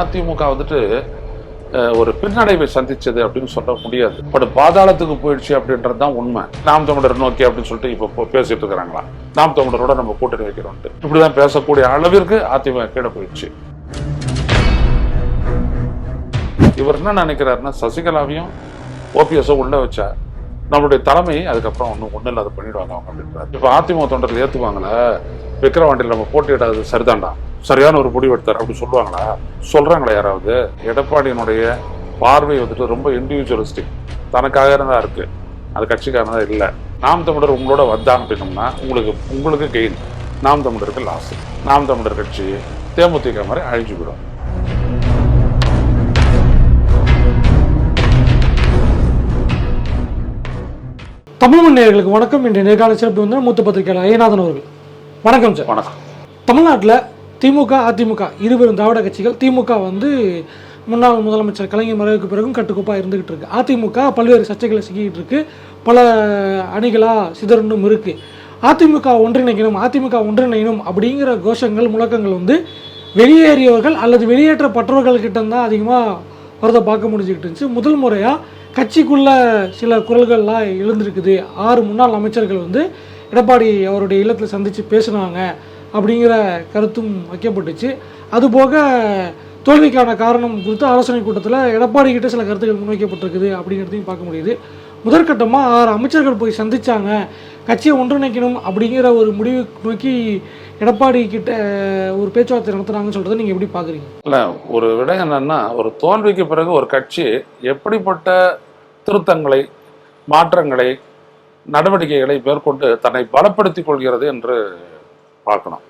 அதிமுக வந்துட்டு ஒரு பின்னடைவை சந்திச்சது அப்படின்னு சொல்ல முடியாது. பட் பாதாளத்துக்கு போயிடுச்சு அப்படின்றது தான் உண்மை. நாம் தமிழர் நோக்கி அப்படின்னு சொல்லிட்டு இப்போ பேசிட்டு இருக்கிறாங்களா? நாம் தமிழரோட நம்ம கூட்டணி வைக்கிறோம்ட்டு இப்படிதான் பேசக்கூடிய அளவிற்கு அதிமுக கீழே போயிடுச்சு. இவர் என்ன நினைக்கிறாருன்னா சசிகலாவையும் ஓபிஎஸும் உள்ள வச்சா நம்மளுடைய தலைமை அதுக்கப்புறம் ஒன்றும் ஒன்றும் இல்லாத பண்ணிடுவாங்க அவங்க அப்படின்றாரு. இப்போ அதிமுக தொண்டர்கள் ஏற்றுவாங்களே விக்கிரவாண்டியில் நம்ம போட்டியிடாது சரிதான்டா சரியான ஒரு முடிவு எடுத்தார் அப்படி சொல்லுவாங்களா? சொல்றாங்களா யாராவது? எடப்பாடியினுடைய பார்வை வந்துட்டு ரொம்ப இண்டிவிஜுவலிஸ்டிக் தனக்காக தான் இருக்கு. அது கட்சிக்காரன் இல்லை. நாம் தமிழர் உங்களோட வந்தாங்க அப்படின்னோம்னா உங்களுக்கு உங்களுக்கு கெயின் நாம் தமிழருக்கு லாஸ் நாம் தமிழர் கட்சி தேமுதிக மாதிரி அழிஞ்சு விடும் தமிழ் நேயர்களுக்கு வணக்கம். இன்றைய நேர்காண சிறப்பு வந்து மூத்த பத்திரிகையாளர் ஐயநாதன் அவர்கள். வணக்கம் சார். வணக்கம். தமிழ்நாட்டில் திமுக அதிமுக இருவரும் திராவிட கட்சிகள். திமுக வந்து முன்னாள் முதலமைச்சர் கலைஞர் மறைவுக்கு பிறகும் கட்டுக்கோப்பாக இருந்துகிட்டு இருக்கு. அதிமுக பல்வேறு சர்ச்சைகளை சிக்கிட்டு இருக்கு. பல அணிகளாக சிதறண்டும் இருக்கு. அதிமுக ஒன்றிணைக்கணும் அதிமுக ஒன்றிணையணும் அப்படிங்கிற கோஷங்கள் முழக்கங்கள் வந்து வெளியேறியவர்கள் அல்லது வெளியேற்றப்பட்டவர்கள் கிட்ட தான் அதிகமாக வரதை பார்க்க முடிஞ்சுக்கிட்டு இருந்துச்சு. முதல் முறையாக கட்சிக்குள்ள சில குரல்கள்லாம் எழுந்திருக்குது. ஆறு முன்னாள் அமைச்சர்கள் வந்து எடப்பாடி அவருடைய இல்லத்தில் சந்தித்து பேசினாங்க. அப்படிங்கிற கருத்தும் வைக்கப்பட்டுச்சு. அதுபோக தோல்விக்கான காரணம் குறித்து ஆலோசனை கூட்டத்தில் எடப்பாடி கிட்ட சில கருத்துக்கள் முன்வைக்கப்பட்டிருக்குது அப்படிங்கிறதையும் பார்க்க முடியுது. முதற்கட்டமாக ஆறு அமைச்சர்கள் போய் சந்திச்சாங்க. கட்சியை ஒன்றிணைக்கணும் அப்படிங்கிற ஒரு முடிவு நோக்கி எடப்பாடி கிட்ட ஒரு பேச்சுவார்த்தை நடத்துனாங்கன்னு சொல்கிறத நீங்கள் எப்படி பார்க்குறீங்க? இல்ல ஒரு விடயம் என்னன்னா ஒரு தோல்விக்கு பிறகு ஒரு கட்சி எப்படிப்பட்ட திருத்தங்களை மாற்றங்களை நடவடிக்கைகளை மேற்கொண்டு தன்னை பலப்படுத்திக் கொள்கிறது என்று பார்க்கணும்.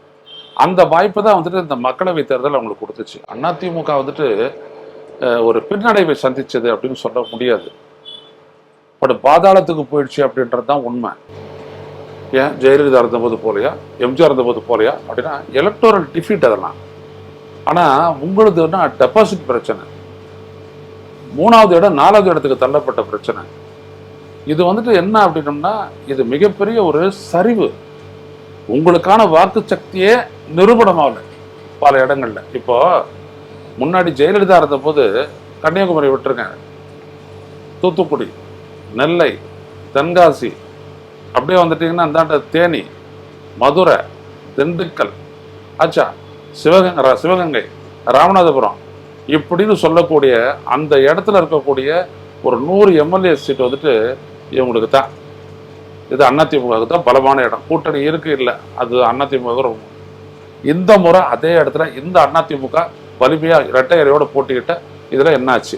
அந்த வாய்ப்பு தான் வந்துட்டு இந்த மக்களவை தேர்தல் அவங்களுக்கு கொடுத்துச்சு. அதிமுக வந்துட்டு ஒரு பின்னடைவை சந்திச்சது அப்படின்னு சொல்ல முடியாது. பட் பாதாளத்துக்கு போயிடுச்சு அப்படின்றது தான் உண்மை. ஏன்? ஜெயலலிதா இருந்தபோது போலையா? எம்ஜிஆர் இருந்தபோது போலையா? அப்படின்னா எலக்டோரல் டிஃபீட் அதெல்லாம். ஆனால் உங்களுதுன்னா டெபாசிட் பிரச்சனை. மூணாவது இடம் நாலாவது இடத்துக்கு தள்ளப்பட்ட பிரச்சனை. இது வந்துட்டு என்ன அப்படின்னம்னா இது மிகப்பெரிய ஒரு சரிவு. உங்களுக்கான வாக்கு சக்தியே நிரூபணமாகல பல இடங்கள்ல. இப்போ முன்னாடி ஜெயலலிதா இருந்தபோது கன்னியாகுமரி விட்டுருங்க. தூத்துக்குடி நெல்லை தென்காசி அப்படியே வந்துட்டீங்கன்னா அந்தாண்ட தேனி மதுரை திண்டுக்கல் ஆச்சா சிவகங்கை ரா- சிவகங்கை ராமநாதபுரம் இப்படின்னு சொல்லக்கூடிய அந்த இடத்துல இருக்கக்கூடிய ஒரு நூறு எம்எல்ஏ சீட் வந்துட்டு இவங்களுக்கு தான் இது அதிமுகவுக்கு தான் பலமான இடம். கூட்டணி இருக்கு இல்லை அது அதிமுக ரொம்ப. இந்த முறை அதே இடத்துல இந்த அதிமுக வலிமையா இரட்டையரையோட போட்டிக்கிட்ட இதுல என்னாச்சு?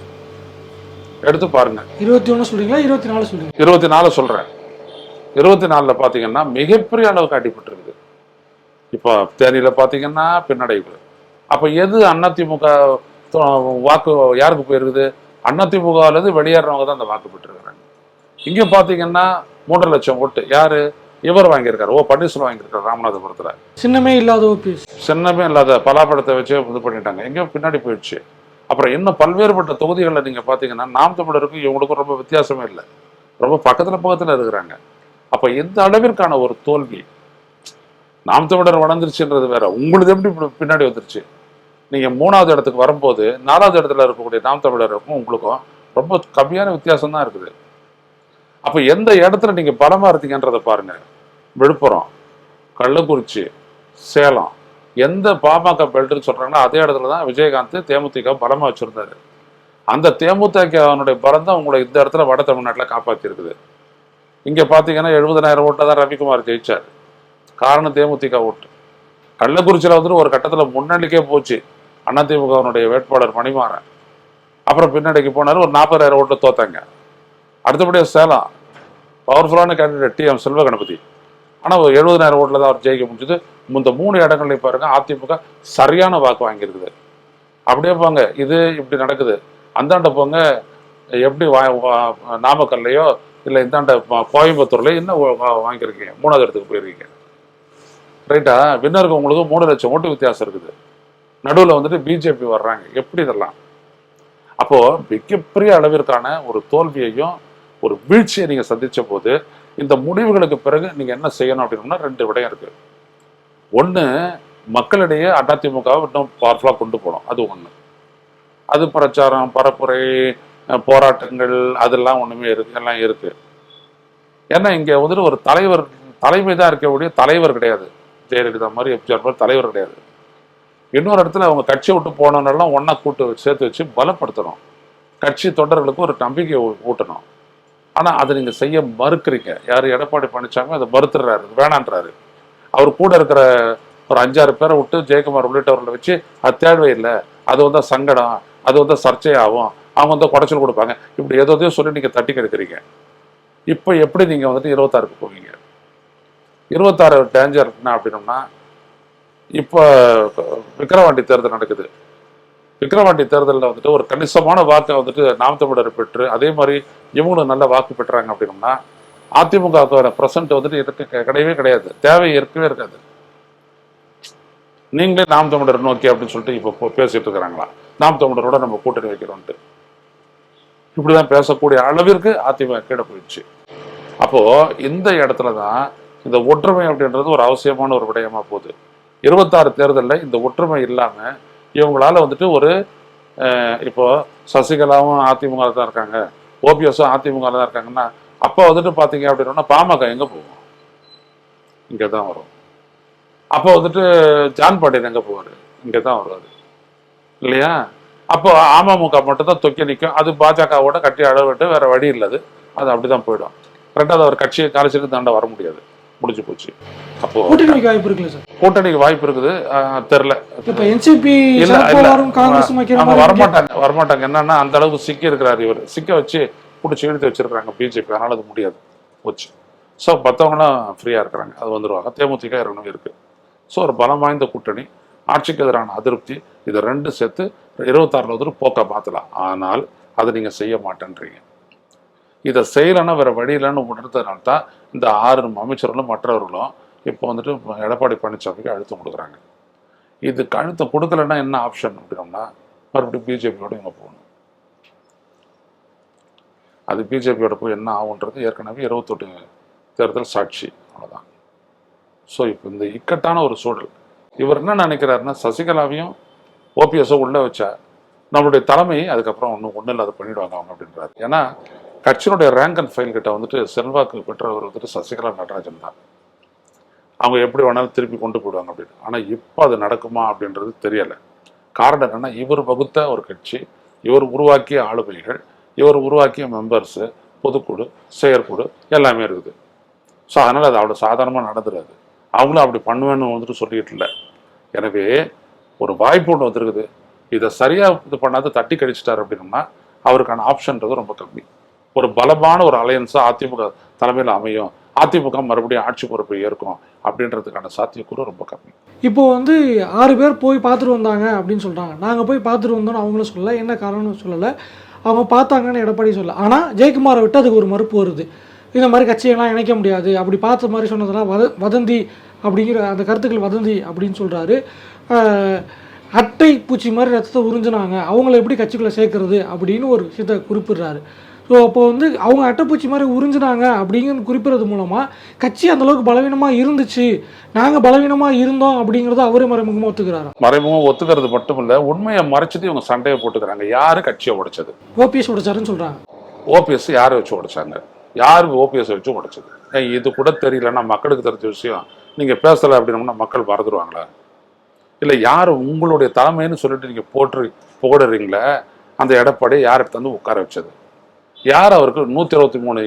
எடுத்து பாருங்க. இருபத்தி ஒன்று சொல்கிறீங்களா இருபத்தி நாலு சொல்கிறீங்க இருபத்தி நாலு சொல்றேன். இருபத்தி நாலுல பாத்தீங்கன்னா மிகப்பெரிய அளவுக்கு அடிபட்டிருக்குது. இப்போ தேனியில பாத்தீங்கன்னா பின்னடைவு அப்ப எது அதிமுக வாக்கு யாருக்கு போயிருக்குது? அதிமுகல இருந்து வெளியேறவங்க தான் அந்த வாக்கு பெற்றிருக்கிறாங்க. இங்க பாத்தீங்கன்னா மூன்றரை லட்சம் ஓட்டு. யாரு? இவர் வாங்கியிருக்காரு. ஓ பன்னீர்செல்வம் வாங்கியிருக்காரு ராமநாதபுரத்துல. சின்னமே இல்லாத ஓபிஎஸ் சின்னமே இல்லாத பலாப்பழத்தை வச்சு இது பண்ணிட்டாங்க. எங்கேயோ பின்னாடி போயிடுச்சு. அப்புறம் இன்னும் பல்வேறுபட்ட தொகுதிகளில் நீங்கள் பார்த்தீங்கன்னா நாம் தமிழருக்கும் இவங்களுக்கும் ரொம்ப வித்தியாசமே இல்லை. ரொம்ப பக்கத்தில் பக்கத்தில் இருக்கிறாங்க. அப்போ எந்த அளவிற்கான ஒரு தோல்வி? நாம் தமிழர் வளர்ந்துருச்சுன்றது வேற. உங்களுக்கு எப்படி பின்னாடி வந்துருச்சு? நீங்கள் மூணாவது இடத்துக்கு வரும்போது நாலாவது இடத்துல இருக்கக்கூடிய நாம் தமிழருக்கும் உங்களுக்கும் ரொம்ப கம்மியான வித்தியாசம் தான் இருக்குது. அப்போ எந்த இடத்துல நீங்கள் பலமாக இருந்தீங்கன்றதை பாருங்க. விழுப்புரம் கள்ளக்குறிச்சி சேலம். எந்த பாமக பெல்ட்னு சொல்கிறாங்கன்னா அதே இடத்துல தான் விஜயகாந்த் தேமுதிக பலமா வச்சுருந்தாரு. அந்த தேமுதிகனுடைய பலம் தான் உங்களை இந்த இடத்துல வட தமிழ்நாட்டில் காப்பாற்றிருக்குது இங்கே பார்த்தீங்கன்னா எழுபதனாயிரம் ஓட்டை தான் ரவிக்குமார் ஜெயிச்சார். காரணம் தேமுதிக ஓட்டு. கள்ளக்குறிச்சியில் வந்துட்டு ஒரு கட்டத்தில் முன்னணிக்கே போச்சு. அதிமுகவனுடைய வேட்பாளர் மணிமாறன். அப்புறம் பின்னாடிக்கு போனாலும் ஒரு நாற்பதாயிரம் ஓட்டு தோத்தாங்க. அடுத்தபடியாக சேலம் பவர்ஃபுல்லான candidate D M Selva Ganapathi. ஆனால் ஒரு எழுபதாயிரம் ஓட்டில் தான் அவர் ஜெயிக்க முடிஞ்சது. இந்த மூணு இடங்கள்லையும் பாருங்க அதிமுக சரியான வாக்கு வாங்கியிருக்குது. அப்படியே போங்க இது இப்படி நடக்குது. அந்தாண்ட போங்க எப்படி வா நாமக்கல்லையோ இல்லை இந்தாண்ட கோயம்புத்தூர்லையோ என்ன வா- வாங்கியிருக்கீங்க? மூணாவது இடத்துக்கு போயிருக்கீங்க. ரைட்டா வின்னருக்கு உங்களுக்கு மூணு லட்சம் ஓட்டு வித்தியாசம் இருக்குது. நடுவில் வந்துட்டு பிஜேபி வர்றாங்க. எப்படி இதெல்லாம்? அப்போது மிகப்பெரிய அளவிற்கான ஒரு தோல்வியையும் ஒரு வீழ்ச்சியை நீங்கள் சந்தித்த போது இந்த முடிவுகளுக்கு பிறகு நீங்கள் என்ன செய்யணும் அப்படின்னா ரெண்டு விடயம் இருக்குது ஒன்று மக்களிடையே அதிமுகவை இன்னும் பவர்ஃபுல்லாக கொண்டு போகணும். அது ஒன்று அது பிரச்சாரம் பரப்புரை போராட்டங்கள் அதெல்லாம் ஒன்றுமே இருக்கு எல்லாம் இருக்குது ஏன்னா இங்கே வந்துட்டு ஒரு தலைவர் தலைமை தான் இருக்கக்கூடிய தலைவர் கிடையாது. ஜெயலலிதா மாதிரி எம்ஜிஆர் மாதிரி தலைவர் கிடையாது. இன்னொரு இடத்துல அவங்க கட்சியை விட்டு போனவனெல்லாம் ஒன்றா கூட்டு சேர்த்து வச்சு பலப்படுத்தணும். கட்சி தொண்டர்களுக்கு ஒரு நம்பிக்கை ஊட்டணும். ஆனால் அதை நீங்கள் செய்ய மறுக்கிறீங்க. யார் எடப்பாடி பழனிசாமி அதை மறுத்துறாரு வேணான்றாரு. அவர் கூட இருக்கிற ஒரு அஞ்சாறு பேரை விட்டு ஜெயக்குமார் உள்ளிட்டவர்களை வச்சு அது தேடவே இல்லை. அது வந்து சங்கடம் அது வந்து சர்ச்சையாகும். அவங்க வந்து குடைச்சல் கொடுப்பாங்க. இப்படி ஏதோ சொல்லி நீங்கள் தட்டி கெடுக்கிறீங்க. இப்போ எப்படி நீங்கள் வந்துட்டு இருபத்தாறுக்கு போவீங்க? இருபத்தாறு டேஞ்சர் என்ன அப்படின்னோம்னா இப்போ விக்கிரவாண்டி தேர்தல் நடக்குது. விக்ரவாண்டி தேர்தலில் வந்துட்டு ஒரு கணிசமான வாக்கை வந்துட்டு நாம் தமிழர் பெற்று அதே மாதிரி இவங்களும் நல்ல வாக்கு பெற்றாங்க அப்படின்னோம்னா அதிமுக பிரசன்ட் வந்துட்டு இருக்க கிடையவே கிடையாது. தேவை இருக்கவே இருக்காது. நீங்களே நாம் தமிழர் நோக்கி அப்படின்னு சொல்லிட்டு இப்போ பேசிட்டு இருக்கிறாங்களா? நாம் தமிழரோட நம்ம கூட்டணி வைக்கிறோம்ட்டு இப்படிதான் பேசக்கூடிய அளவிற்கு அதிமுக கீழே போயிடுச்சு. அப்போ இந்த இடத்துல தான் இந்த ஒற்றுமை அப்படின்றது ஒரு அவசியமான ஒரு விடயமா போகுது. இருபத்தாறு தேர்தலில் இந்த ஒற்றுமை இல்லாம இவங்களால வந்துட்டு ஒரு இப்போ சசிகலாவும் அதிமுக தான் இருக்காங்க. ஓபிஎஸும் அதிமுக தான் இருக்காங்கன்னா அப்போ வந்துட்டு பார்த்தீங்க அப்படின்னா பாமக எங்கே போகும்? இங்கே தான் வரும். அப்போ வந்துட்டு ஜான் பாண்டியன் எங்கே போவார்? இங்கே தான் வருவார். இல்லையா? அப்போ அமமுக மட்டும் தான் தொக்கி நிற்கும் அது பாஜகவோட கட்டி அளவிட்டு வேற வழி இல்லது. அது அப்படி தான் போயிடும். ரெண்டாவது அவர் கட்சியை காலச்சிட்டு தாண்ட வர முடியாது. முடிஞ்சு போச்சு. அப்போ கூட்டணி வைக்க வாய்ப்பு இருக்குல்ல சார்? கூட்டணிக்கு வாய்ப்பு இருக்குது. தெரில. இப்ப என்சிபி இல்ல காங்கிரஸ் அவங்க. வரமாட்டாங்க வரமாட்டாங்க. என்னன்னா அந்த அளவுக்கு சிக்கி இருக்கிறாரு இவர். சிக்க வச்சு பிடிச்சி இழுத்து வச்சிருக்காங்க பிஜேபி அதனால அது முடியாது. போச்சு. ஸோ மற்றவங்களாம் ஃப்ரீயா இருக்கிறாங்க. அது வந்துருவாங்க. தேமுதிக ஏற்கனவே இருக்கு. ஸோ ஒரு பலம் வாய்ந்த கூட்டணி ஆட்சிக்கு எதிரான அதிருப்தி இது ரெண்டு சேர்த்து இருபத்தாறுல வந்துட்டு போக்க மாத்தலாம். ஆனால் அதை நீங்க செய்ய மாட்டேன்றீங்க. இதை செய்யலைன்னா வேற வழி இல்லைன்னு உணர்ந்ததுனால தான் இந்த ஆறு அமைச்சர்களும் மற்றவர்களும் இப்போ வந்துட்டு எடப்பாடி பழனிசாமிக்கு அழுத்தம் கொடுக்குறாங்க. இதுக்கு அழுத்தம் கொடுக்கலன்னா என்ன ஆப்ஷன் அப்படின்னோம்னா மறுபடியும் பிஜேபியோட இவங்க போகணும். அது பிஜேபியோட போய் என்ன ஆகுன்றது ஏற்கனவே இருபத்தெட்டு தேர்தல் சாட்சி அவ்வளோதான் ஸோ இப்போ இந்த இக்கட்டான ஒரு சூழல். இவர் என்ன நினைக்கிறாருன்னா சசிகலாவையும் ஓபிஎஸ்ஸோ உள்ளே வச்சா நம்மளுடைய தலைமை அதுக்கப்புறம் ஒன்றும் ஒன்றும் இல்லாத பண்ணிவிடுவாங்க அவங்க அப்படின்றாரு. ஏன்னா கட்சியினுடைய ரேங்க் அண்ட் ஃபைல் கிட்ட வந்துட்டு செல்வாக்கு பெற்றவர் வந்துட்டு சசிகலா நடராஜன் தான். அவங்க எப்படி வேணாலும் திருப்பி கொண்டு போயிடுவாங்க அப்படின்னு. ஆனால் இப்போ அது நடக்குமா அப்படின்றது தெரியலை. காரணம் என்னென்னா இவர் வகுத்த ஒரு கட்சி இவர் உருவாக்கிய ஆளுமைகள் இவர் உருவாக்கிய மெம்பர்ஸு பொதுக்குழு செயற்குழு எல்லாமே இருக்குது. ஸோ அதனால் அது அவ்வளோ சாதாரணமாக நடந்துடாது அவங்களும் அப்படி பண்ணுவேன்னு வந்துட்டு சொல்லிக்கிட்டு இல்லை. எனவே ஒரு வாய்ப்பு ஒன்று வந்திருக்குது. இதை சரியாக இது பண்ணாத தட்டி கழிச்சிட்டார் அப்படின்னா அவருக்கான ஆப்ஷன்றது ரொம்ப கம்மி. ஒரு பலமான ஒரு அலையன்ஸாக அதிமுக தலைமையில் அமையும். அதிமுக மறுபடியும் ஆட்சி பொறுப்பை ஏற்கும் அப்படின்றதுக்கான சாத்தியக்கூறு ரொம்ப கம்மி. இப்போ வந்து ஆறு பேர் போய் பார்த்துட்டு வந்தாங்க அப்படின்னு சொல்கிறாங்க நாங்கள் போய் பார்த்துட்டு வந்தோம்னு அவங்களும் சொல்லலை. என்ன காரணம்னு சொல்லலை. அவங்க பார்த்தாங்கன்னு எடப்பாடி சொல்லலை. ஆனால் ஜெயக்குமாரை விட்டு அதுக்கு ஒரு மறுப்பு வருது. இந்த மாதிரி கட்சியெல்லாம் இணைக்க முடியாது. அப்படி பார்த்த மாதிரி சொன்னதெல்லாம் வத வதந்தி அப்படிங்கிற அந்த கருத்துக்கள் வதந்தி அப்படின்னு சொல்கிறாரு அட்டை பூச்சி மாதிரி ரத்தத்தை உறிஞ்சினாங்க. அவங்கள எப்படி கட்சிக்குள்ளே சேர்க்கறது அப்படின்னு ஒரு விஷயத்தை குறிப்பிடுறாரு. ஸோ அப்போ வந்து அவங்க அட்டைப்பூச்சி மாதிரி உறிஞ்சினாங்க அப்படிங்கிறது குறிப்பிடுறது மூலமாக கட்சி அந்த அளவுக்கு பலவீனமாக இருந்துச்சு. நாங்கள் பலவீனமாக இருந்தோம் அப்படிங்கிறத அவரே மறைமுகமாக ஒத்துக்கிறாராம் மறைமுகம் ஒத்துக்கிறது மட்டும் இல்லை உண்மையை மறைச்சிட்டு இவங்க சண்டையை போட்டுக்கிறாங்க. யாரு கட்சியை உடைச்சது? ஓபிஎஸ் உடைச்சாருன்னு சொல்கிறாங்க ஓபிஎஸ் யாரை வச்சு உடைச்சாங்க? யார் ஓபிஎஸ் வச்சு உடைச்சது? ஏன் இது கூட தெரியலன்னா மக்களுக்கு தெரிஞ்ச விஷயம். நீங்க பேசல அப்படின்னம்னா மக்கள் மறந்துடுவாங்களா இல்லை யார் உங்களுடைய தலைமைன்னு சொல்லிட்டு நீங்க போட்டு போடுறீங்களே அந்த எடப்பாடி யார் வந்து உட்கார வச்சது? யார் அவருக்கு நூத்தி இருபத்தி மூணு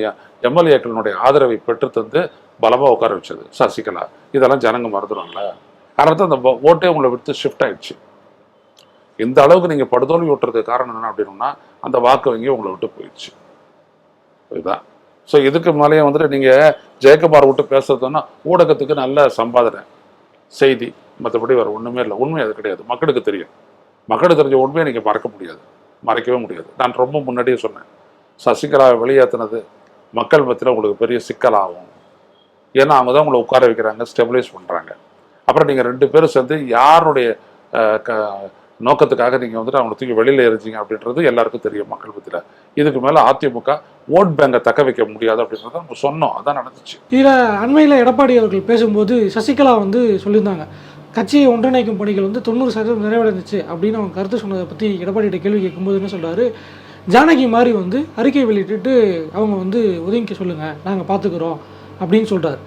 எம்எல்ஏக்களினுடைய ஆதரவை பெற்று தந்து பலமா உட்கார வச்சது சசிகலா. இதெல்லாம் ஜனங்க மறந்துடும்ல அதனால அந்த ஓட்டே உங்களை விட்டு ஷிஃப்ட் ஆயிடுச்சு. இந்த அளவுக்கு நீங்க படுதோல்வி விட்டுறதுக்கு காரணம் என்ன அப்படின்னா அந்த வாக்கு வங்கி உங்களை விட்டு போயிடுச்சு. இதுதான் ஸோ இதுக்கு மேலேயே வந்துட்டு நீங்க ஜெயக்குமார் விட்டு பேசுறதுன்னா ஊடகத்துக்கு நல்ல சம்பாதனை செய்தி மற்றபடி வேறு ஒண்ணுமே இல்லை. உண்மை அது கிடையாது. மக்களுக்கு தெரியும். மக்களுக்கு தெரிஞ்ச உண்மையை நீங்க மறக்க முடியாது. மறைக்கவே முடியாது. நான் ரொம்ப முன்னாடியே சொன்னேன். சசிகலாவை வெளியேற்றினது மக்கள் மத்தியில் உங்களுக்கு பெரிய சிக்கலாகும். ஏன்னா அவங்க தான் உங்களை உட்கார வைக்கிறாங்க ஸ்டெபிலைஸ் பண்ணுறாங்க அப்புறம் நீங்கள் ரெண்டு பேரும் சேர்ந்து யாருடைய க- நோக்கத்துக்காக நீங்கள் வந்துட்டு அவங்களை தூக்கி வெளியில் எரிஞ்சிங்க அப்படின்றது எல்லாருக்கும் தெரியும் மக்கள் மத்தியில். இதுக்கு மேலே அதிமுக ஓட் பேங்கை தக்க வைக்க முடியாது அப்படின்றத நம்ம சொன்னோம். அதான் நடந்துச்சு. இதில் அண்மையில் எடப்பாடி அவர்கள் பேசும்போது சசிகலா வந்து சொல்லியிருந்தாங்க கட்சியை ஒன்றிணைக்கும் பணிகள் வந்து தொண்ணூறு சதவீதம் நிறைவடைந்துச்சு அப்படின்னு அவங்க கருத்து சொன்னதை பற்றி எடப்பாடியிட்ட கேள்வி கேட்கும்போது என்ன சொல்கிறாரு ஜானகி மாதிரி வந்து அறிக்கை வெளியிட்டுட்டு அவங்க வந்து ஒதுங்கிக்க சொல்லுங்கள் நாங்கள் பார்த்துக்குறோம் அப்படின்னு சொல்கிறார்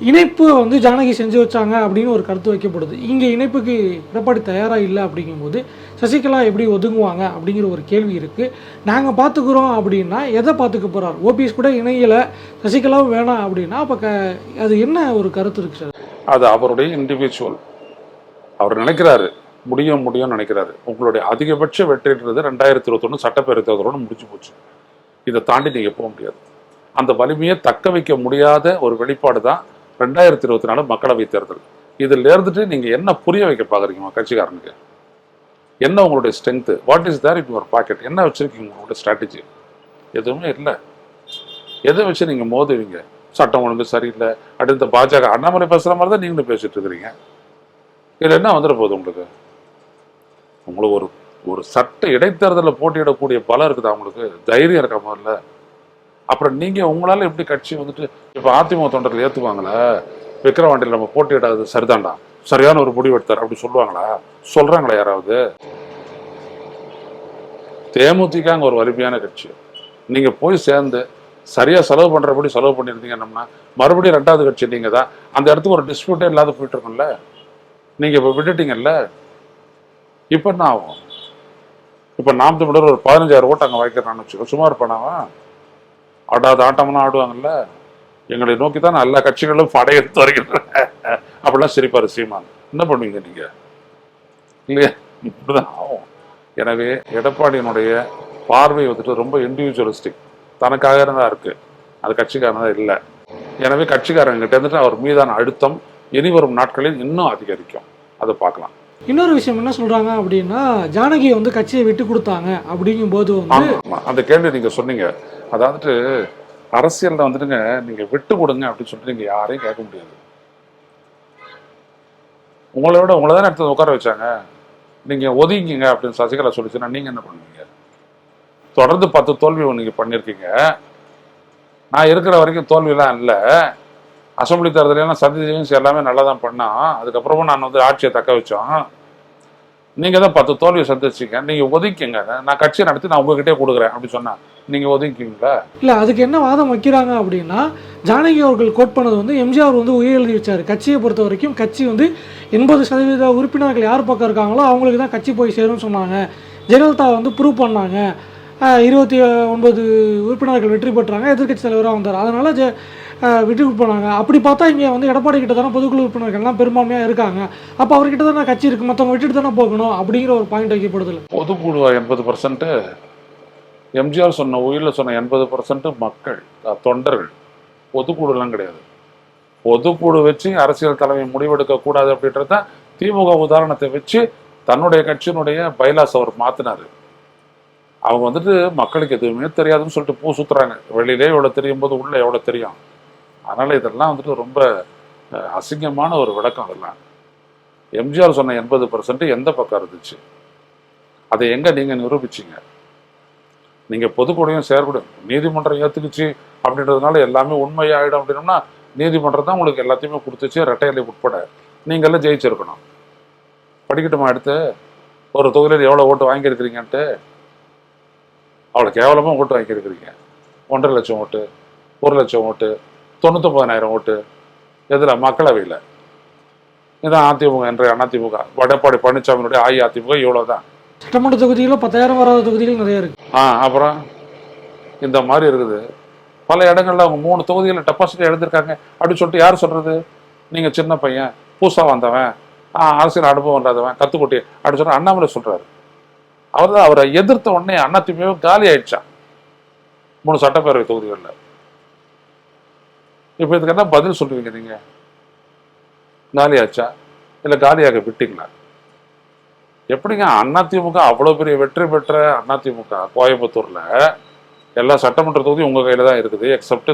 இணைப்பு வந்து ஜானகி செஞ்சு வச்சாங்க அப்படின்னு ஒரு கருத்து வைக்கப்படுது. இங்கே இணைப்புக்கு எடப்பாடி தயாராக இல்லை அப்படிங்கும்போது சசிகலா எப்படி ஒதுங்குவாங்க அப்படிங்கிற ஒரு கேள்வி இருக்குது நாங்கள் பார்த்துக்குறோம் அப்படின்னா எதை பார்த்துக்க போகிறார் ஓபிஎஸ் கூட இணையலை சசிகலாவும் வேணாம் அப்படின்னா அப்போ க அது என்ன ஒரு கருத்து இருக்குது சார்? அது அவருடைய இண்டிவிஜுவல் அவர் நினைக்கிறாரு முடியும் முடியும்னு நினைக்கிறாரு. உங்களுடைய அதிகபட்ச வெற்றின்றது ரெண்டாயிரத்தி இருபத்தொன்று சட்டப்பேரவை தேர்தலோடு முடிஞ்சு போச்சு. இதை தாண்டி நீங்கள் போக முடியாது. அந்த வலிமையை தக்க வைக்க முடியாத ஒரு வெளிப்பாடு தான் ரெண்டாயிரத்தி இருபத்தி நாலு மக்களவைத் தேர்தல். இதில் இருந்துட்டு நீங்கள் என்ன புரிய வைக்க பார்க்குறீங்க கட்சிக்காரனுக்கு? என்ன உங்களுடைய strength what is there in your pocket என்ன வச்சுருக்கீங்க உங்களுடைய ஸ்ட்ராட்டஜி எதுவுமே இல்லை. எதை வச்சு நீங்கள் மோதுவீங்க? சட்டம் ஒழுங்கு சரியில்லை. அடுத்த பாஜக அண்ணாமலை பேசுகிற மாதிரி தான் நீங்களும் பேசிகிட்டு இருக்கிறீங்க. இதில் என்ன வந்துட போகுது உங்களுக்கு? உங்களுக்கு ஒரு ஒரு சட்ட இடைத்தேர்தலில் போட்டியிடக்கூடிய பலம் இருக்குதா உங்களுக்கு தைரியம் இருக்கா முதல்ல? அப்புறம் நீங்கள் உங்களால் எப்படி கட்சி வந்துட்டு இப்போ அதிமுக தொண்டர்கள் ஏற்றுவாங்களே விக்கிரவாண்டியில் நம்ம போட்டியிடாது சரிதான்டா. சரியான ஒரு முடிவு எடுத்தார் அப்படி சொல்லுவாங்களா? சொல்கிறாங்களா யாராவது? தேமுதிக அங்கே ஒரு வலிமையான கட்சி. நீங்கள் போய் சேர்ந்து சரியாக செலவு பண்ணுறபடி செலவு பண்ணியிருந்தீங்கன்னா மறுபடியும் ரெண்டாவது கட்சி நீங்கள் தான் அந்த இடத்துக்கு ஒரு டிஸ்பியூட்டே இல்லாத போயிட்டு இருக்கும்ல. நீங்கள் இப்போ விட்டுட்டீங்கல்ல? இப்போ என்ன ஆகும்? இப்போ நாம் தமிழர் ஒரு பதினஞ்சாயிரம் ஓட்டு அங்கே வைக்கிறான்னு வச்சுக்கோ சும்மா இருப்பானாவா ஆடாத ஆட்டம்லாம் ஆடுவாங்கல்ல? எங்களை நோக்கி தான் எல்லா கட்சிகளும் படையெடுத்து வருகின்றன. அப்படிலாம் சிரிப்பார் சீமான். என்ன பண்ணுவீங்க நீங்க? இல்லையா? இப்படிதான் ஆகும். எனவே எடப்பாடியினுடைய பார்வை வந்துட்டு ரொம்ப இண்டிவிஜுவலிஸ்டிக் தனக்காக தான் இருக்கு. அது கட்சிக்காரன் இல்லை. எனவே கட்சிக்காரங்கிட்ட இருந்துட்டு அவர் மீதான அழுத்தம் இனி வரும் நாட்களில் இன்னும் அதிகரிக்கும். அதை பார்க்கலாம். இன்னொரு விஷயம் என்ன சொல்றாங்க அப்படின்னா ஜானகியை வந்து கட்சியை விட்டு கொடுத்தாங்க அப்படிங்கும்போது வந்து அந்த கேள்வி நீங்க சொன்னீங்க. அதாவது அரசியல்ல வந்துட்டுங்க நீங்க விட்டு கொடுங்க அப்படின்னு சொல்லிட்டு நீங்க யாரையும் கேட்க முடியாது. உங்களை விட உங்களை தானே எடுத்து உட்கார வச்சாங்க. நீங்க ஒதுங்கிங்க அப்படின்னு சசிகலா சொல்லிச்சுன்னா நீங்க என்ன பண்ணுவீங்க? தொடர்ந்து பத்து தோல்வி நீங்க பண்ணிருக்கீங்க. நான் இருக்கிற வரைக்கும் தோல்விலாம் இல்லை. அசம்பிளி தேர்தலாம் சந்திச்சு எல்லாமே நல்லா தான் பண்ணோம் அதுக்கப்புறமும் நான் வந்து ஆட்சியை தக்க வச்சோம். நீங்கள் தான் பத்து தோல்வியை சந்திச்சிங்க நீங்கள் ஒதுக்கிங்க. நான் கட்சியை நடத்தி நான் உங்ககிட்டே கொடுக்குறேன் அப்படின்னு சொன்னேன் நீங்கள் ஒதுக்கிங்களா? இல்லை அதுக்கு என்ன வாதம் வைக்கிறாங்க அப்படின்னா ஜானகி அவர்கள் கோட் பண்ணது வந்து எம்ஜிஆர் வந்து உயிர் எழுதி வச்சார். கட்சியை பொறுத்த வரைக்கும் கட்சி வந்து எண்பது சதவீத உறுப்பினர்கள் யார் பக்கம் இருக்காங்களோ அவங்களுக்கு தான் கட்சி போய் சேரும்னு சொன்னாங்க. ஜெயலலிதா வந்து ப்ரூவ் பண்ணாங்க. இருபத்தி ஒன்பது உறுப்பினர்கள் வெற்றி பெற்றாங்க. எதிர்க்கட்சி தலைவராக வந்தார். அதனால் ஜெ ஆஹ் போனாங்க. அப்படி பார்த்தா இங்கே வந்து எடப்பாடி கிட்ட தானே பொதுக்குழு உறுப்பினர்கள்லாம் பெரும்பான்மையாக இருக்காங்க. அப்போ அவர்கிட்ட தானே கட்சி இருக்குது மற்றவங்க விட்டுட்டு தானே போகணும் அப்படிங்கிற ஒரு பாயிண்ட் வைக்கப்படுதில்ல. பொதுக்குழு எண்பது பர்சன்ட்டு எம்ஜிஆர் சொன்ன உயிரில் சொன்ன எண்பது பர்சன்ட்டு மக்கள் தொண்டர்கள். பொதுக்குழுலாம் கிடையாது. பொதுக்குழு வச்சு அரசியல் தலைமை முடிவெடுக்க கூடாது அப்படின்றது தான் திமுக உதாரணத்தை வச்சு தன்னுடைய கட்சியினுடைய பைலாஸ் அவர் மாத்தினாரு. அவங்க வந்துட்டு மக்களுக்கு எதுவுமே தெரியாதுன்னு சொல்லிட்டு பூ சுற்றுறாங்க வெளியிலே எவ்வளோ தெரியும் போது உள்ள எவ்வளோ தெரியும். அதனால இதெல்லாம் வந்துட்டு ரொம்ப அசிங்கமான ஒரு விளக்கம் அதெல்லாம். எம்ஜிஆர் சொன்ன எண்பது பர்சன்ட் எந்த பக்கம் இருந்துச்சு? அதை எங்க நீங்க நிரூபிச்சீங்க? நீங்க பொதுக்கூடையும் செயற்படும் நீதிமன்றம் ஏற்றுக்குச்சு அப்படின்றதுனால எல்லாமே உண்மையாயிடும் அப்படின்னோம்னா நீதிமன்றம் தான் உங்களுக்கு எல்லாத்தையுமே கொடுத்துச்சு ரெட்டையலை உட்பட. நீங்கள்லாம் ஜெயிச்சிருக்கணும். படிக்கட்டுமா எடுத்து ஒரு தொகுதியில் எவ்வளோ ஓட்டு வாங்கியிருக்கிறீங்கன்ட்டு? அவ்வளோ கேவலமாக ஓட்டு வாங்கியிருக்கிறீங்க. ஒன்றரை லட்சம் ஓட்டு ஒரு லட்சம் ஓட்டு தொண்ணூத்தொம்பதாயிரம் ஓட்டு. எதில்? மக்களவையில். இதான் அதிமுக என்ற அதிமுக. எடப்பாடி பழனிசாமியினுடைய அஇஅதிமுக இவ்வளோ தான் சட்டமன்ற தொகுதிகளில் பத்தாயிரம் வராத தொகுதிகள் நிறைய இருக்குது ஆ அப்புறம் இந்த மாதிரி இருக்குது. பல இடங்கள்ல அவங்க மூணு தொகுதிகளில் டெபாசிட் எழுதிருக்காங்க அப்படின்னு சொல்லிட்டு யார் சொல்றது? நீங்க சின்ன பையன் புதுசா வந்தவன் ஆ, அரசியல் அனுபவம் இல்லாதவன் கத்துக்குட்டி அப்படின்னு சொல்ற அண்ணாமலை சொல்றாரு. அவர் தான் அவரை எதிர்த்த உடனே அதிமுக காலி ஆயிடுச்சான் மூணு சட்டப்பேரவை தொகுதிகளில். இப்போ இதுக்கு என்ன பதில் சொல்லுவீங்க நீங்க? காலியாச்சா இல்லை காலியாக விட்டீங்களா? எப்படிங்க அதிமுக அவ்வளோ பெரிய வெற்றி பெற்ற அதிமுக கோயம்புத்தூரில் எல்லா சட்டமன்ற தொகுதியும் உங்கள் கையில் தான் இருக்குது எக்ஸப்ட்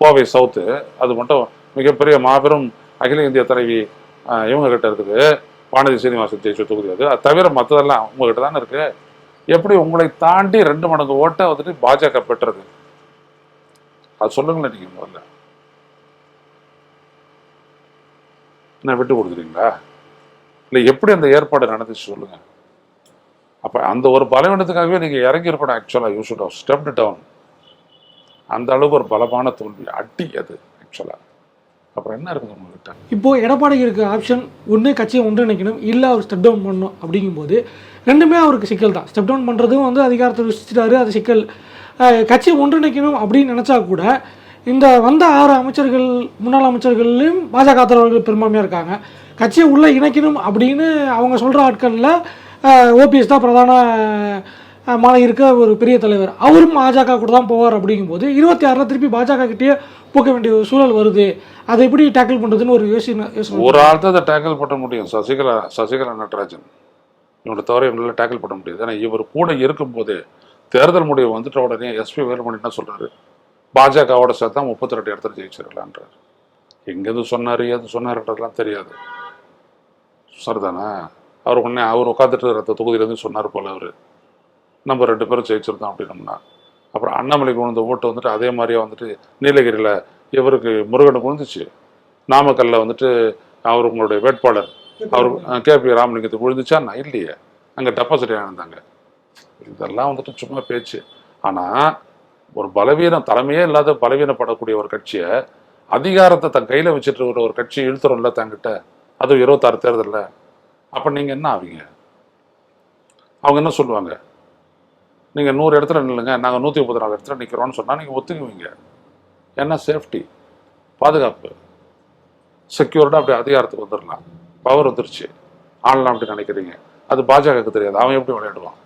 கோவை சவுத்து அது மட்டும் மிகப்பெரிய மாபெரும் அகில இந்திய தலைவி ஆஹ், இவங்க கிட்ட இருக்குது. வானதி சீனிவாசன் ஜெயிச்ச தொகுதி அது. அது தவிர மற்றதெல்லாம் உங்ககிட்ட தானே இருக்கு. எப்படி உங்களை தாண்டி ரெண்டு மடங்கு ஓட்டை வந்துட்டு பாஜக பெற்றது? அது சொல்லுங்களேன் நீங்கள் முதல்ல. என்ன விட்டு கொடுக்குறீங்களா? இல்லை எப்படி அந்த ஏற்பாடு நடந்துச்சு சொல்லுங்க. அப்போ அந்த ஒரு பலவீனத்துக்காகவே நீங்கள் இறங்கி இருக்கணும் ஆக்சுவலா யூ ஷுட் ஸ்டெப்டு டவுன் அந்த அளவுக்கு ஒரு பலமான தோல்வி அடி அது ஆக்சுவலாக அப்புறம் என்ன இருக்குது உங்ககிட்ட? இப்போ எடப்பாடிக்கு இருக்க ஆப்ஷன் ஒன்று கட்சியை ஒன்று நினைக்கணும் இல்லை அவர் ஸ்டெப் டவுன் பண்ணணும் அப்படிங்கும்போது ரெண்டுமே அவருக்கு சிக்கல் தான். ஸ்டெப் டவுன் பண்ணுறதும் வந்து அதிகாரத்தை விசிச்சிட்டாரு அது சிக்கல். கட்சியை ஒன்றிணைக்கணும் அப்படின்னு நினச்சா கூட இந்த வந்த ஆறு அமைச்சர்கள் முன்னாள் அமைச்சர்கள்லையும் பாஜக ஆதரவாளர்கள் பெரும்பான்மையாக இருக்காங்க. கட்சியை உள்ளே இணைக்கணும் அப்படின்னு அவங்க சொல்கிற ஆட்களில் ஓபிஎஸ் தான் பிரதான மான இருக்க ஒரு பெரிய தலைவர். அவரும் பாஜக கூட தான் போவார் அப்படிங்கும்போது இருபத்தி ஆறில் திருப்பி பாஜக கிட்டேயே போக வேண்டிய ஒரு சூழல் வருது. அதை எப்படி டேக்கிள் பண்ணுறதுன்னு ஒரு யோசனை யோசனை ஒரு ஆள் தான் அதை டேக்கிள் பண்ண முடியும். சசிகலா சசிகலா நடராஜன். இவங்களை தவிர இவங்களால டேக்கிள் பண்ண முடியாது. ஏன்னா இவர் கூட இருக்கும்போது தேர்தல் முடிவு வந்துட்ட உடனே எஸ்பி வேலுமணி என்ன சொல்றாரு? பாஜகவோட சேர்த்தா முப்பத்தி ரெண்டு இடத்துல ஜெயிச்சிடலான்றார் எங்கேருந்து சொன்னார் ஏது சொன்னார்ன்றதுலாம் தெரியாது. சரிதானே? அவர் உடனே அவர் உட்காந்துட்டு ரத்த தொகுதியிலேருந்து சொன்னார் போல அவர். நம்ம ரெண்டு பேரும் ஜெயிச்சிருந்தோம் அப்படின்னம்னா. அப்புறம் அண்ணாமலைக்கு விழுந்த ஓட்டு வந்துட்டு அதே மாதிரியே வந்துட்டு நீலகிரியில் இவருக்கு முருகனுக்கு விழுந்துச்சு. நாமக்கல்ல வந்துட்டு அவர் உங்களுடைய வேட்பாளர். அவர் கே. பி. ராமலிங்கத்துக்கு விழுந்துச்சா? நான் இல்லையே. அங்கே டெபாசிட் ஆயிருந்தாங்க இதெல்லாம் வந்துட்டு சும்மா பேச்சு. ஆனால் ஒரு பலவீனம் தலைமையே இல்லாத பலவீனப்படக்கூடிய ஒரு கட்சியை அதிகாரத்தை தன் கையில் வச்சுட்டு இருக்கிற ஒரு கட்சி இழுத்துறோம்ல தங்கிட்ட? அதுவும் இருபத்தாறு தேர்தலில். அப்போ நீங்கள் என்ன ஆவீங்க? அவங்க என்ன சொல்லுவாங்க? நீங்கள் நூறு இடத்துல நில்லுங்க நாங்கள் நூற்றி முப்பத்தி நாலு இடத்துல நிற்கிறோம்னு சொன்னால் நீங்கள் ஒத்துக்குவீங்க. என்ன சேஃப்டி? பாதுகாப்பு. செக்யூர்டாக அப்படி அதிகாரத்துக்கு வந்துடலாம் பவர் வந்துருச்சு. ஆளலாம் அப்படி நினைக்கிறீங்க. அது பாஜகவுக்கு தெரியாது. அவன் எப்படி விளையாடுவான்?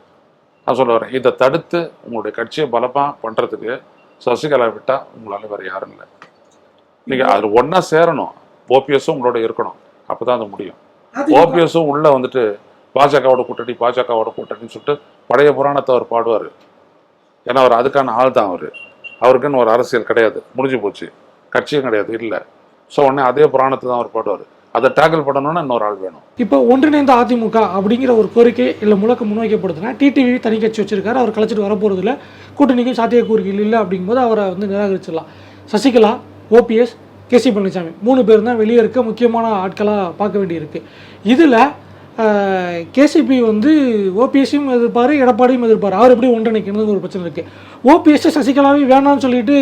நான் சொல்ல வரேன். இதை தடுத்து உங்களுடைய கட்சியை பலமாக பண்ணுறதுக்கு சசிகலா விட்டால் உங்களால் வேறு யாரும் இல்லை. நீங்கள் அது ஒன்றா சேரணும். ஓபிஎஸும் உங்களோட இருக்கணும். அப்போ தான் அது முடியும் ஓபிஎஸும் உள்ளே வந்துட்டு பாஜகவோட கூட்டணி பாஜகவோட கூட்டணின்னு சொல்லிட்டு பழைய புராணத்தை அவர் பாடுவார். ஏன்னா அவர் அதுக்கான ஆள் தான் அவர். அவருக்குன்னு ஒரு அரசியல் கிடையாது. முடிஞ்சு போச்சு. கட்சியும் கிடையாது. இல்லை. ஸோ உடனே அதே புராணத்தை தான் அவர் பாடுவார். அதை டேக்கிள் பண்ணணும்னா இன்னொரு ஆள் வேணும். இப்போ ஒன்றிணைந்த அதிமுக அப்படிங்கிற ஒரு கோரிக்கை இல்லை முழக்க முன்வைக்கப்படுதுன்னா டிடிவி தனி கட்சி வச்சிருக்காரு அவர் கலைச்சிட்டு வரப்போறது இல்ல கூட்டணிக்கும் சாத்தியக்கூறுகள் இல்லை அப்படிங்கும்போது அவரை வந்து நிராகரிச்சிடலாம். சசிகலா ஓபிஎஸ் கேசி பழனிசாமி மூணு பேர் தான் வெளியே இருக்க முக்கியமான ஆட்களாக பார்க்க வேண்டியிருக்கு. இதில் கேசிபி வந்து ஓபிஎஸ்ஸையும் எதிர்ப்பார் எடப்பாடியும் எதிர்ப்பார். அவர் எப்படி ஒன்றிணைக்கணுங்கிற ஒரு பிரச்சனை இருக்குது ஓபிஎஸ்சி சசிகலாவே வேணாம்னு சொல்லிட்டு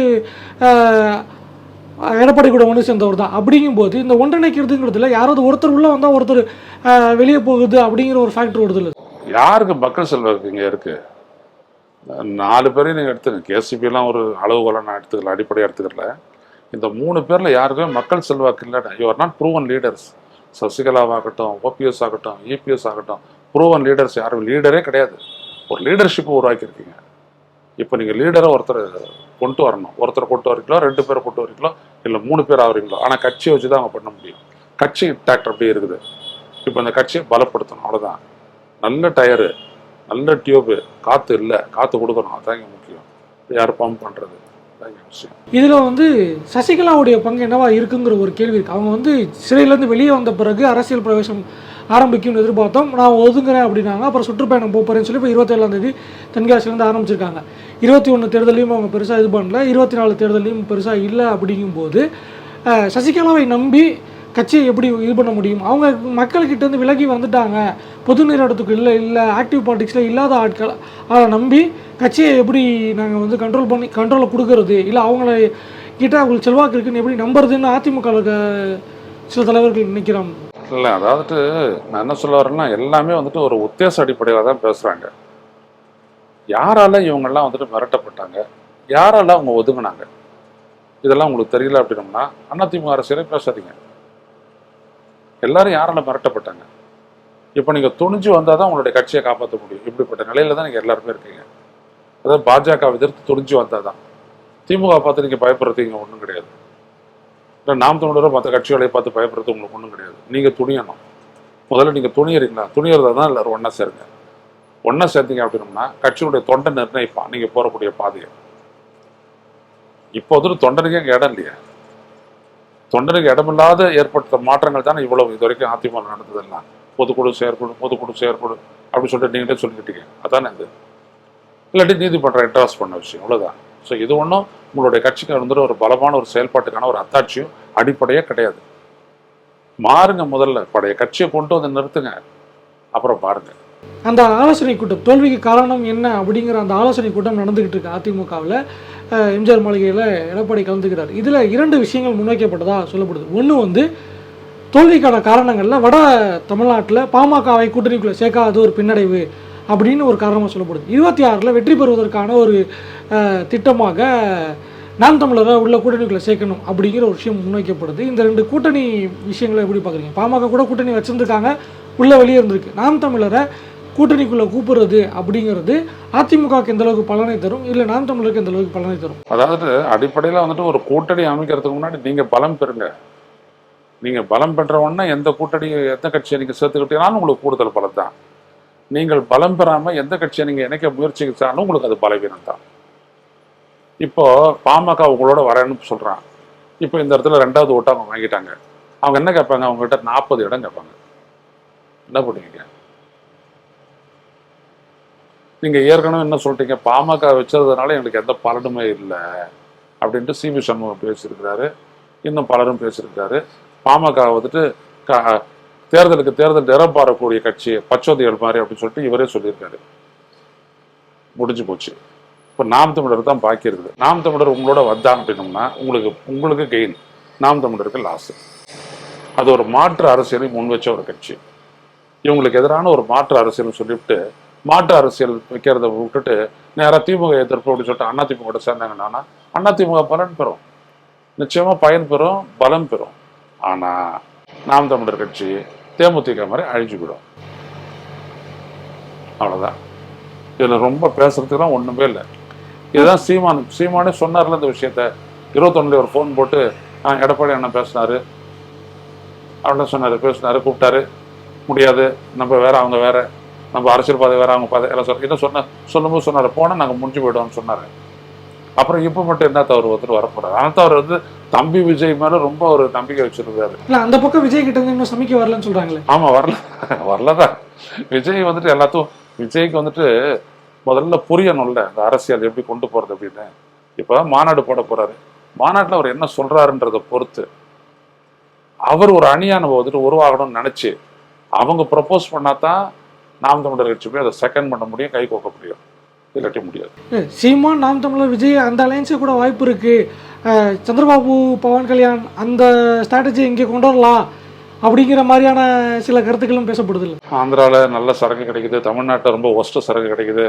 எடப்பாடி கூட ஒன்று சேர்ந்தவர் தான். அப்படிங்கும்போது இந்த ஒன்றிணைக்கிறதுங்கிறதுல யாராவது ஒருத்தர் உள்ளே வந்தால் ஒருத்தர் வெளியே போகுது அப்படிங்கிற ஒரு ஃபேக்டர் வருது இல்லை யாருக்கு மக்கள் செல்வாக்கு இங்கே இருக்கு? நாலு பேரையும் நீங்கள் எடுத்துங்க. கேசிபிலாம் ஒரு அளவுகோலாக நான் எடுத்துக்கல அடிப்படையாக எடுத்துக்கல. இந்த மூணு பேரில் யாருக்குமே மக்கள் செல்வாக்கு இல்லை. யுவர் நாட் ப்ரூவன் லீடர்ஸ் சசிகலாவாகட்டும் ஓபிஎஸ் ஆகட்டும் இபிஎஸ் ஆகட்டும் ப்ரூவன் லீடர்ஸ் யாரும். லீடரே கிடையாது. ஒரு லீடர்ஷிப்பை உருவாக்கியிருக்கீங்க. இப்போ நீங்கள் லீடரை ஒருத்தர் கொண்டு வரணும். ஒருத்தர் கொண்டு வரீங்களோ? ரெண்டு பேரை கொண்டு வரீங்களோ? இல்லை மூணு பேர் ஆகிறீங்களோ? ஆனால் கட்சியை வச்சு தான் அவங்க பண்ண முடியும். கட்சி இன்டாக்ட் அப்படியே இருக்குது. இப்போ இந்த கட்சியை பலப்படுத்தணும். அவ்வளோதான் நல்ல டயரு நல்ல டியூபு காற்று இல்லை. காற்று கொடுக்கணும். அதுதான் இங்கே முக்கியம். யார் பம்ப் பண்ணுறது இதில் வந்து சசிகலாவுடைய பங்கு என்னவா இருக்குங்கிற ஒரு கேள்வி இருக்குது அவங்க வந்து சிறையிலேருந்து வெளியே வந்த பிறகு அரசியல் பிரவேசம் ஆரம்பிக்கும்னு எதிர்பார்த்தோம். நான் ஒதுங்குறேன் அப்படின்னாங்க. அப்புறம் சுற்றுப்பயணம் போகிறேன்னு சொல்லி இப்போ இருபத்தேழாம் தேதி தென்காசிலேருந்து ஆரம்பிச்சிருக்காங்க. இருபத்தி ஒன்று தேர்தலையும் அவங்க பெருசாக இது பண்ணல. இருபத்தி நாலு தேர்தலையும் பெருசாக இல்லை அப்படிங்கும்போது சசிகலாவை நம்பி கட்சியை எப்படி இது பண்ண முடியும்? அவங்க மக்கள்கிட்ட இருந்து விலகி வந்துட்டாங்க. பொது நிறுவனத்துக்கு இல்லை இல்லை ஆக்டிவ் பாலிட்டிக்ஸில் இல்லாத ஆட்கள் அதை நம்பி கட்சியை எப்படி நாங்கள் வந்து கண்ட்ரோல் பண்ணி கண்ட்ரோலை கொடுக்கறது? இல்லை அவங்கள கிட்ட அவங்களுக்கு செல்வாக்கு இருக்குன்னு எப்படி நம்புறதுன்னு அதிமுக சில தலைவர்கள் நினைக்கிறாங்க இல்லை அதாவது நான் என்ன சொல்ல வரேன்னா எல்லாமே வந்துட்டு ஒரு உத்தேச அடிப்படையில் தான் பேசுகிறாங்க யாரால இவங்கெல்லாம் வந்துட்டு மிரட்டப்பட்டாங்க? யாரால அவங்க ஒதுங்கினாங்க? இதெல்லாம் உங்களுக்கு தெரியல அப்படின்னோம்னா அதிமுக அரசியலே பேசாதீங்க. எல்லாரும் யாரால மிரட்டப்பட்டாங்க? இப்போ நீங்கள் துணிஞ்சு வந்தால் தான் உங்களுடைய கட்சியை காப்பாற்ற முடியும். இப்படிப்பட்ட நிலையில தான் நீங்கள் எல்லாருமே இருக்கீங்க. அதாவது பாஜக எதிர்த்து துணிஞ்சு வந்தால் தான். திமுக பார்த்து நீங்கள் பயப்படுறதுங்க ஒன்றும் கிடையாது. இல்லை நாம் தமிழரை மற்ற கட்சிகளை பார்த்து பயப்படுறது உங்களுக்கு ஒன்றும் கிடையாது. நீங்கள் துணியணும். முதல்ல நீங்கள் துணியறீங்களா? துணியறதா தான் எல்லோரும் ஒன்றா சேருங்க. ஒன்றா சேர்த்தீங்க அப்படின்னம்னா கட்சியுடைய தொண்டை நிர்ணயிப்பான். நீங்கள் போகக்கூடிய பாதையை. இப்போ வந்துட்டு தொண்டனுக்கு அங்கே இடம் இல்லையா? தொண்டனுக்கு இடமில்லாத ஏற்பட்ட மாற்றங்கள் தானே இவ்வளவு? இது வரைக்கும் அதிமுக நடந்ததெல்லாம். பொதுக்குழு செயற்குழு பொதுக்குழு செயற்குழு அப்படின்னு சொல்லிட்டு நீங்களே சொல்லிக்கிட்டீங்க. அதானே இது? இல்லாட்டி நீதிமன்றம் இன்ட்ராஸ்ட் பண்ண விஷயம். அவ்வளோதான் ஸோ இது ஒன்றும் உங்களுடைய கட்சிக்கு வந்துட்டு ஒரு பலமான ஒரு செயல்பாட்டுக்கான ஒரு அத்தாட்சியும் அடிப்படையே கிடையாது. மாறுங்க முதல்ல. பழைய கட்சியை கொண்டு வந்து நிறுத்துங்க. அப்புறம் பாருங்க. அந்த ஆலோசனை கூட்டம் தோல்விக்கு காரணம் என்ன அப்படிங்கிற அந்த ஆலோசனை கூட்டம் நடந்துகிட்டு இருக்கு அதிமுகவில். எம்ஜிஆர் மாளிகையில் எடப்பாடி கலந்துக்கிறார். இதில் இரண்டு விஷயங்கள் முன்வைக்கப்பட்டதா சொல்லப்படுது. ஒன்று வந்து தோல்விக்கான காரணங்களில் வட தமிழ்நாட்டில் பாமகவை கூட்டணிக்குள்ளே சேர்க்காத ஒரு பின்னடைவு. அப்படின்னு ஒரு காரணமாக சொல்லப்படுது. இருபத்தி ஆறில் வெற்றி பெறுவதற்கான ஒரு திட்டமாக நாம் தமிழரை உள்ள கூட்டணிக்குள்ளே சேர்க்கணும் அப்படிங்கிற ஒரு விஷயம் முன்வைக்கப்படுது. இந்த ரெண்டு கூட்டணி விஷயங்களை எப்படி பார்க்குறீங்க? பாமக கூட கூட்டணி வச்சுருந்துருக்காங்க உள்ள வெளியே இருந்திருக்கு. நாம் தமிழரை கூட்டணிக்குள்ளே கூப்பிடுறது அப்படிங்கிறது அதிமுகவுக்கு எந்த அளவுக்கு பலனை தரும்? இல்லை நாம் தமிழருக்கு எந்த அளவுக்கு பலனை தரும்? அதாவது அடிப்படையில் வந்துட்டு ஒரு கூட்டணி அமைக்கிறதுக்கு முன்னாடி நீங்கள் பலம் பெறுங்க. நீங்கள் பலம் பெற்ற உடனே எந்த கூட்டணி எந்த கட்சியை நீங்கள் சேர்த்துக்கிட்டீங்கனாலும் உங்களுக்கு கூடுதல் பலம் தான். நீங்கள் பலம் பெறாமல் எந்த கட்சியை நீங்கள் இணைக்க முயற்சிச்சாலும் உங்களுக்கு அது பலவீனம் தான். இப்போது பாமக உங்களோட வரேன்னு சொல்கிறான் இப்போ இந்த இடத்துல ரெண்டாவது ஓட்டு அவங்க வாங்கிட்டாங்க. அவங்க என்ன கேட்பாங்க? அவங்ககிட்ட நாற்பது இடம் கேட்பாங்க. என்ன பண்ணுவீங்க? நீங்கள் ஏற்கனவே என்ன சொல்லிட்டீங்க? பாமக வச்சதுனால எங்களுக்கு எந்த பலனுமே இல்லை அப்படின்ட்டு சிபி சண்முகம் பேசியிருக்கிறாரு. இன்னும் பலரும் பேசியிருக்காரு பாமக வந்துட்டு க- தேர்தலுக்கு தேர்தல் நிறம் பாரக்கூடிய கட்சி பச்சோதிகள் மாதிரி அப்படின்னு சொல்லிட்டு இவரே சொல்லியிருக்காரு. முடிஞ்சு போச்சு. இப்போ நாம் தமிழர் தான் பாக்கி இருக்குது. நாம் தமிழர் உங்களோட வந்தான் அப்படின்னோம்னா உங்களுக்கு உங்களுக்கு கெயின் நாம் தமிழருக்கு லாஸ் அது ஒரு மாற்று அரசியலை முன் வச்ச ஒரு கட்சி. இவங்களுக்கு எதிரான ஒரு மாற்று அரசியல்னு சொல்லிவிட்டு மாற்று அரசியல் வைக்கிறத விட்டுட்டு நேராக திமுக எதிர்ப்பு அப்படின்னு சொல்லிட்டு அண்ணா திமுக சேர்ந்தாங்கன்னா அண்ணா திமுக பலன் பெறும். நிச்சயமா பயன் பெறும் பலம் பெறும். ஆனா நாம் தமிழர் கட்சி தேமுதிக மாதிரி அழிஞ்சு விடும் அவ்வளோதான் இதில் ரொம்ப பேசுறதுக்குலாம் ஒன்றுமே இல்லை. இதுதான் சீமான் சீமானே சொன்னார்ல இந்த விஷயத்த. இருபத்தொன்னுல ஒரு ஃபோன் போட்டு ஆ, எடப்பாடி அண்ணன் பேசினாரு. அவர்கிட்ட சொன்னார் பேசினார் கூப்பிட்டாரு. முடியாது நம்ம வேற அவங்க வேற. நம்ம அரசியல் பாதை வேற அவங்க பாதை எல்லாம் சொல்ல இன்னும் சொன்ன சொல்லும்போது சொன்னார். போனால் நாங்கள் முடிஞ்சு போயிடுவோம்னு சொன்னார். அப்புறம் இப்போ மட்டும் என்ன தவறு வந்துட்டு வரப்போறாரு? ஆனால் அவர் வந்து தம்பி விஜய் மேல ரொம்ப ஒரு நம்பிக்கை வச்சிருக்காரு இல்லை அந்த பக்கம் விஜய் கிட்ட இருந்து இன்னும் சமைக்க வரலன்னு சொல்கிறாங்களே ஆமா வரல. வரலதான். விஜய் வந்துட்டு எல்லாத்தையும் விஜய்க்கு வந்துட்டு முதல்ல புரியணும்ல இந்த அரசியல் எப்படி கொண்டு போறது அப்படின்னு. இப்போ மாநாடு போட போறாரு. மாநாட்டில் அவர் என்ன சொல்றாருன்றதை பொறுத்து அவர் ஒரு அணியான வந்துட்டு உருவாகணும்னு நினைச்சு அவங்க ப்ரப்போஸ் பண்ணாதான் நாம் தமிழர் கட்சி போய் அதை செகண்ட் பண்ண முடியும் கை கோக்க முடியும். இல்லாட்டி முடியாது. சீமான் நாம் தமிழர் விஜய் அந்த அலையன்ஸு கூட வாய்ப்பு இருக்கு. சந்திரபாபு பவன் கல்யாண் அந்த ஸ்ட்ராட்டஜி இங்கே கொண்டு வரலாம் அப்படிங்கிற மாதிரியான சில கருத்துக்களும் பேசப்படுது இல்லை. ஆந்திராவில் நல்ல சரக்கு கிடைக்குது. தமிழ்நாட்டில் ரொம்ப ஒஸ்ட்டு சரக்கு கிடைக்குது.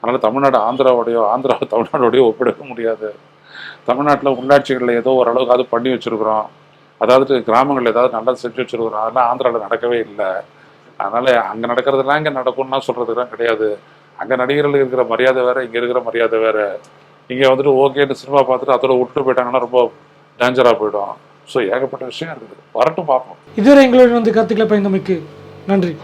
அதனால தமிழ்நாடு ஆந்திராவோடையோ ஆந்திரா தமிழ்நாடோடையோ ஒப்பிடவே முடியாது. தமிழ்நாட்டில் உள்ளாட்சிகளில் ஏதோ ஓரளவுக்கு அது பண்ணி வச்சிருக்கிறோம். அதாவது கிராமங்களில் ஏதாவது நல்லா செஞ்சு வச்சிருக்கிறோம். அதெல்லாம் ஆந்திராவில் நடக்கவே இல்லை. அதனால அங்கே நடக்கிறதெல்லாம் இங்கே நடக்கும்னா சொல்றதுலாம் கிடையாது. அங்கே நடிகர்களுக்கு இருக்கிற மரியாதை வேற இங்கே இருக்கிற மரியாதை வேற. இங்கே வந்துட்டு ஓகேன்னு சினிமா பார்த்துட்டு அதோட விட்டு போயிட்டாங்கன்னா ரொம்ப டேஞ்சராக போயிடும். ஸோ ஏகப்பட்ட விஷயம் இருக்குது. வரட்டும் பார்ப்போம். இதுவரை எங்களோட வந்து கருத்துக்களை பயந்தமைக்கு நன்றி.